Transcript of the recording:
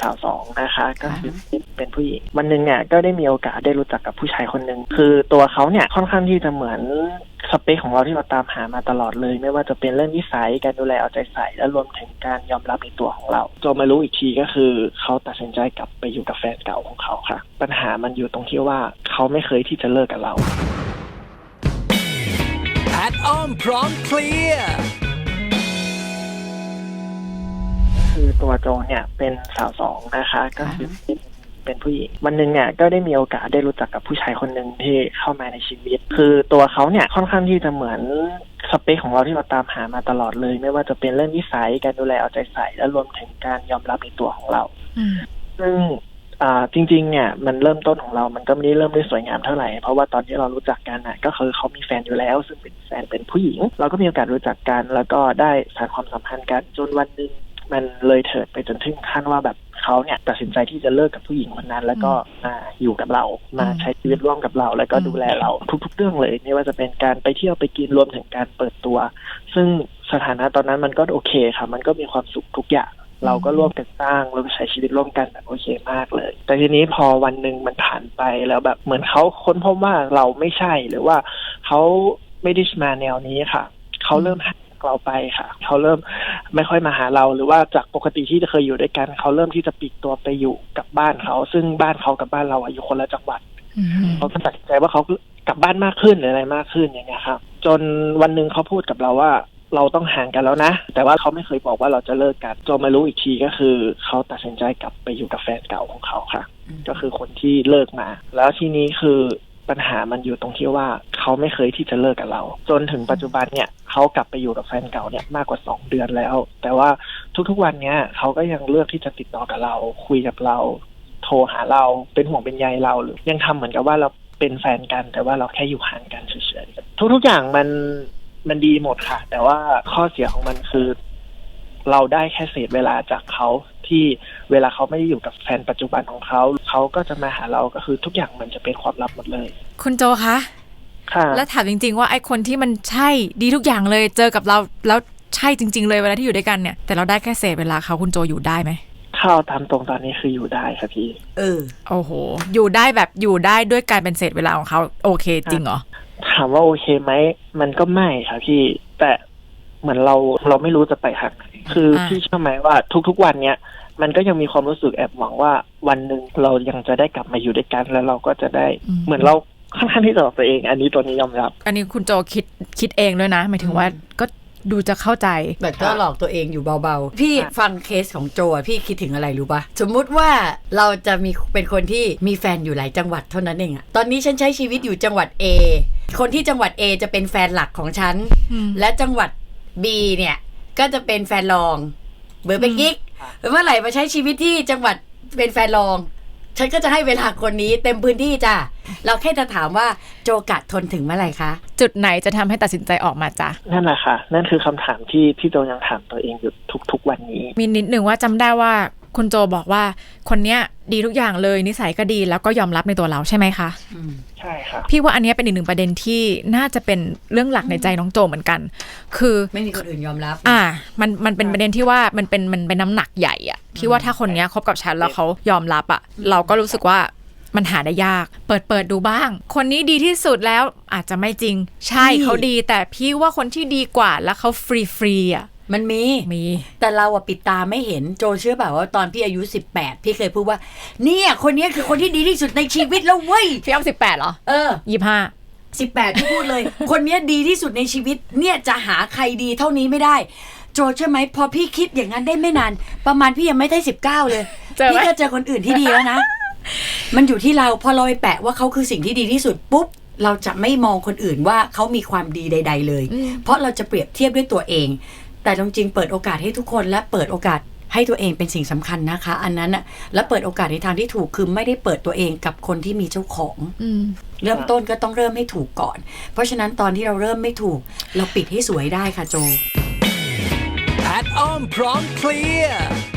สาวสองนะคะ ก็คือเป็นผู้หญิงวันหนึ่งเนี่ยก็ได้มีโอกาสได้รู้จักกับผู้ชายคนหนึ่งคือตัวเขาเนี่ยค่อนข้างที่จะเหมือนสเปคของเราที่เราตามหามาตลอดเลย ไม่ว่าจะเป็นเรื่องนิสัยการดูแลเอาใจใส่และรวมถึงการยอมรับในตัวของเราจนมารู้อีกทีก็คือเขาตัดสินใจกลับไปอยู่กับแฟนเก่าของเขาค่ะ ปัญหามันอยู่ตรงที่ว่าเขาไม่เคยที่จะเลิกกับเราแอดออมพร้อมเคลียร์ คือตัวโจเนี่ยเป็นสาวสองนะคะ ก็คือเป็นเป็นผู้หญิงวันหนึ่งเนี่ยก็ได้มีโอกาสได้รู้จักกับผู้ชายคนหนึ่งที่เข้ามาในชีวิต คือตัวเขาเนี่ยค่อนข้างที่จะเหมือนสเปคของเราที่เราตามหามาตลอดเลย ไม่ว่าจะเป็นเรื่องนิสัยการดูแลเอาใจใส่และรวมถึงการยอมรับในตัวของเราอืมซึ่งอ่าจริงๆเนี่ยมันเริ่มต้นของเรามันก็ไม่ได้เริ่มด้วยสวยงามเท่าไหร่ เพราะว่าตอนที่เรารู้จักกันน่ะก็คือเขามีแฟนอยู่แล้ว ซึ่งเป็นแฟนเป็นผู้หญิง เราก็มีโอกาสรู้จักกัน แล้วก็ได้สานความสัมพันธ์กันจนวันหนึ่ง มันเลยเถิดไปจนถึงขั้นว่าแบบเขาเนี่ยตัดสินใจที่จะเลิกกับผู้หญิงคนนั้น แล้วก็มาอยู่กับเรามาใช้ชีวิตร่วมกับเรา แล้วก็ดูแลเราทุก ๆ เรื่องเลยไม่ว่าจะเป็นการไปเที่ยวไปกินรวมถึงการเปิดตัว ซึ่งสถานะตอนนั้นมันก็โอเคค่ะ มันก็มีความสุขทุกอย่างเราก็ร่วมกันสร้างเราก็ใช้ชีวิตร่วมกันแบบโอเคมากเลย แต่ทีนี้พอวันหนึ่งมันผ่านไปแล้วแบบเหมือนเขาค้นพบว่าเราไม่ใช่หรือว่าเขาไม่ได้มาแนวนี้ค่ะ เขาเริ่มห่างจากเราไปค่ะ เขาเริ่ม ไม่ค่อยมาหาเรา หรือว่าจากปกติที่จะเคยอยู่ด้วยกัน เขาเริ่มที่จะปลีกตัวไปอยู่กับบ้านเขา ซึ่งบ้านเขากับบ้านเราอะอยู่คนละจังหวัดอืมเขาก็ตัดสินใจว่าเขากลับบ้านมากขึ้นหรืออะไรมากขึ้นอย่างเงี้ยครับ จนวันหนึ่งเขาพูดกับเราว่าเราต้องห่างกันแล้วนะ แต่ว่าเขาไม่เคยบอกว่าเราจะเลิกกันจนมารู้อีกทีก็คือ เขาตัดสินใจกลับไปอยู่กับแฟนเก่าของเขาค่ะ ก็คือคนที่เลิกมา แล้วทีนี้คือปัญหามันอยู่ตรงที่ว่าเขาไม่เคยที่จะเลิกกับเรา จนถึงปัจจุบันเนี่ย เขากลับไปอยู่กับแฟนเก่าเนี่ยมากกว่าสองเดือนแล้ว แต่ว่าทุกๆวันเนี้ยเขาก็ยังเลือกที่จะติดต่อกับเรา คุยกับเรา โทรหาเราเป็นห่วงเป็นใยเราหรือยังทำเหมือนกับว่าเราเป็นแฟนกันแต่ว่าเราแค่อยู่ห่างกันเฉยๆทุกๆอย่างมันมันดีหมดค่ะ แต่ว่าข้อเสียของมันคือ เราได้แค่เศษเวลาจากเขาที่เวลาเขาไม่ได้อยู่กับแฟนปัจจุบันของเขา เขาก็จะมาหาเราก็คือทุกอย่างมันจะเป็นความลับหมดเลย คุณโจคะ แล้วถามจริง ๆ ว่าไอ้คนที่มันใช่ดีทุกอย่างเลย เจอกับเราแล้วใช่จริง ๆ เลยเวลาที่อยู่ด้วยกันเนี่ย แต่เราได้แค่เศษเวลาเขาคุณโจอยู่ได้ไหมข้าวตามตรงตอนนี้คืออยู่ได้ค่ะพี่ เออ โอ้โห อยู่ได้แบบอยู่ได้ด้วยการเป็นเศษเวลาของเขาโอเคจริงเหรอ ถามว่าโอเคไหม มันก็ไม่ค่ะพี่ แต่เหมือนเราเราไม่รู้จะไปทางไหนคืออ่าพี่เชื่อไหมว่าทุกๆวันเนี้ยมันก็ยังมีความรู้สึกแอบหวังว่า วันหนึ่งเรายังจะได้กลับมาอยู่ด้วยกัน แล้วเราก็จะได้เหมือนเรา ค่อนข้างที่จะบอกตัวเอง อันนี้ตัวนี้ยอมรับ อันนี้คุณโจคิดคิดเองด้วยนะหมายถึงว่าก็ดูจะเข้าใจ แต่ก็หลอกตัวเองอยู่เบาๆ พี่ฟังเคสของโจอะพี่คิดถึงอะไรรู้ปะสมมุติว่าเราจะมีเป็นคนที่มีแฟนอยู่หลายจังหวัดเท่านั้นเองอะตอนนี้ฉันใช้ชีวิตอยู่จังหวัด A คนที่จังหวัด A จะเป็นแฟนหลักของฉันอืมและจังหวัด B เนี่ยก็จะเป็นแฟนรอง เบอร์เป็นกิ๊กเมื่อไหร่มาใช้ชีวิตที่จังหวัดเป็นแฟนรอง ฉันก็จะให้เวลาคนนี้เต็มพื้นที่จ้ะ เราแค่จะถามว่าโจกะทนถึงเมื่อไหร่คะ จุดไหนจะทำให้ตัดสินใจออกมาจ้ะ นั่นแหละค่ะ นั่นคือคำถามที่พี่โจยังถามตัวเองอยู่ทุกๆวันนี้ มีนิดหนึ่งว่าจำได้ว่า คุณโจบอกว่าคนเนี้ยดีทุกอย่างเลยนิสัยก็ดีแล้วก็ยอมรับในตัวเราใช่ไหมคะใช่ค่ะพี่ว่าอันเนี้ยเป็นอีกหนึ่งประเด็นที่น่าจะเป็นเรื่องหลักในใจน้องโจเหมือนกัน คือไม่มีคนอื่นยอมรับ อ่า มันมันเป็นประเด็นที่ว่ามันเป็นมันเป็นน้ำหนักใหญ่อะที่ว่าถ้าคนเนี้ยคบกับฉันแล้วเขายอมรับอะเราก็รู้สึกว่ามันหาได้ยาก เปิดเปิดดูบ้าง คนนี้ดีที่สุดแล้วอาจจะไม่จริง ใช่พี่เขาดี แต่พี่ว่าคนที่ดีกว่าแล้วเขาฟรีฟรีๆอะ มันมี มี แต่เราอะปิดตาไม่เห็นโจเชื่อเปล่าว่าตอนพี่อายุ 18 พี่เคยพูดว่า เนี่ยคนเนี้ยคือคนที่ดีที่สุดในชีวิตแล้วเว้ยพี่อ้อมสิบแปดเหรอเออ ยี่ห้า18ที่พูดเลย คนเนี้ยดีที่สุดในชีวิต เนี่ยจะหาใครดีเท่านี้ไม่ได้ โจเชื่อไหมพอพี่คิดอย่างนั้นได้ไม่นาน ประมาณพี่ยังไม่ได้19เลยเจอไหม พี่ก็เจอคนอื่นที่ดีแล้วนะ มันอยู่ที่เราพอเราไปแปะว่าเขาคือสิ่งที่ดีที่สุดปุ๊บ เราจะไม่มองคนอื่นว่าเขามีความดีใด ๆ เลย เพราะเราจะเปรียบเทียบด้วยตัวเอง แต่จริงๆเปิดโอกาสให้ทุกคนและเปิดโอกาสให้ตัวเองเป็นสิ่งสำคัญนะคะ อันนั้นอะและเปิดโอกาสในทางที่ถูกคือไม่ได้เปิดตัวเองกับคนที่มีเจ้าของอืมเริ่มต้นก็ต้องเริ่มให้ถูกก่อน เพราะฉะนั้นตอนที่เราเริ่มไม่ถูก เราปิดให้สวยได้ค่ะโจแอดออมพร้อมเคลียร์